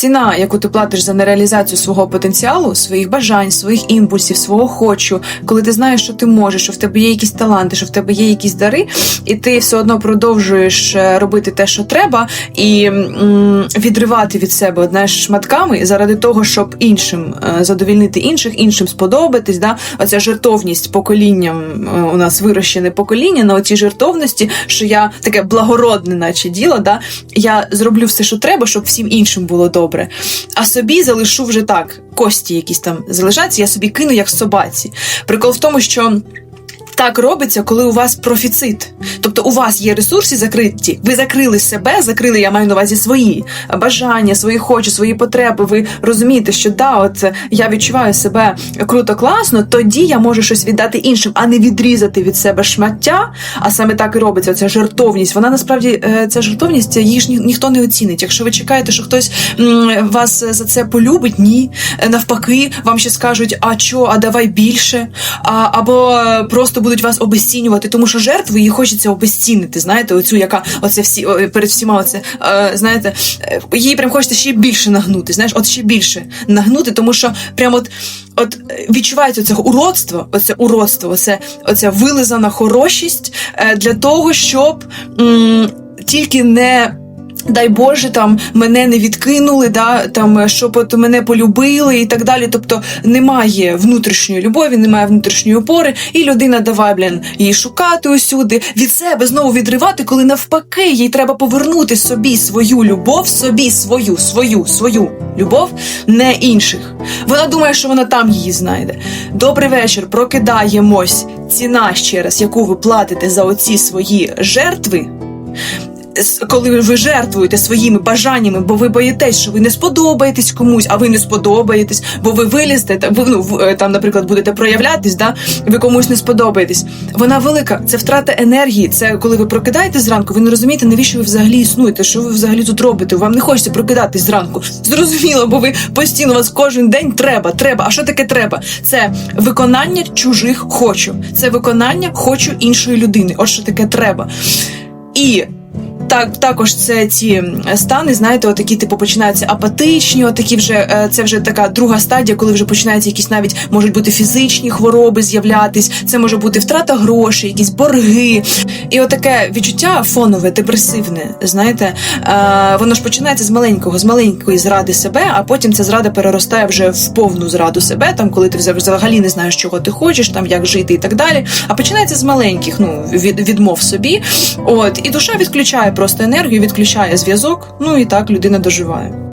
ціна, яку ти платиш за нереалізацію свого потенціалу, своїх бажань, своїх імпульсів, свого хочу, коли ти знаєш, що ти можеш, що в тебе є якісь таланти, що в тебе є якісь дари, і ти все одно продовжуєш е, робити те, що треба, і відривати від себе знаєш, шматками заради того, щоб іншим е, задовільнити інших, іншим сподобатись. Да? Оця жертовність поколінням е, у нас вирощене покоління на оцій жертовності, що я таке благородне, наче діло, да? я зроблю все, що треба, щоб всім іншим було добре. А собі залишу вже так, кості якісь там залишаться, я собі кину як собаці. Прикол в тому, що. Так робиться, коли у вас профіцит. Тобто у вас є ресурси закриті. Ви закрили себе, закрили, я маю на увазі свої бажання, свої хочу, свої потреби. Ви розумієте, що да, от я відчуваю себе круто, класно, тоді я можу щось віддати іншим, а не відрізати від себе шмаття. А саме так і робиться ця жертовність. Вона насправді е, ця жертовність її ж ні- ніхто не оцінить. Якщо ви чекаєте, що хтось вас за це полюбить, ні. Е, Навпаки, вам ще скажуть, а чо, а давай більше, а, або просто будуть вас обесцінювати, тому що жертву її хочеться обесцінити. Знаєте, оцю, яка оце всі перед всіма, оце е, знаєте, е, їй прям хочеться ще більше нагнути. Знаєш, от ще більше нагнути, тому що прям от. От е, відчувається це уродство, оце уродство, оце, оця вилизана хорошість для того, щоб м, тільки не. Дай Боже, там мене не відкинули, да там щоб от мене полюбили і так далі. Тобто немає внутрішньої любові, немає внутрішньої опори, і людина давай блін, її шукати усюди, від себе знову відривати, коли навпаки їй треба повернути собі свою любов, собі свою, свою, свою любов, не інших. Вона думає, що вона там її знайде. Добрий вечір, прокидаємось. Ціна ще раз, яку ви платите за оці свої жертви коли ви жертвуєте своїми бажаннями, бо ви боїтесь, що ви не сподобаєтесь комусь, а ви не сподобаєтесь, бо ви вилізете, та- ви ну, е, там, наприклад, будете проявлятись, да? ви комусь не сподобаєтесь. Вона велика, це втрата енергії. Це коли ви прокидаєтесь зранку, ви не розумієте, навіщо ви взагалі існуєте, що ви взагалі тут робите. Вам не хочеться прокидатись зранку. Зрозуміло, бо ви постійно вас кожен день треба, треба. А що таке треба? Це виконання чужих хочу. Це виконання хочу іншої людини. От що таке треба. І так, також це ці стани, знаєте, отакі, типу, починаються апатичні, отакі вже е, це вже така друга стадія, коли вже починаються якісь навіть можуть бути фізичні хвороби з'являтись. Це може бути втрата грошей, якісь борги. І отаке відчуття фонове, депресивне. Знаєте, е, воно ж починається з маленького, з маленької зради себе, а потім ця зрада переростає вже в повну зраду себе, там коли ти взагалі не знаєш, чого ти хочеш, там як жити і так далі. А починається з маленьких, ну від відмов собі. От і душа відключає просто енергію, відключає зв'язок. Ну і так людина доживає.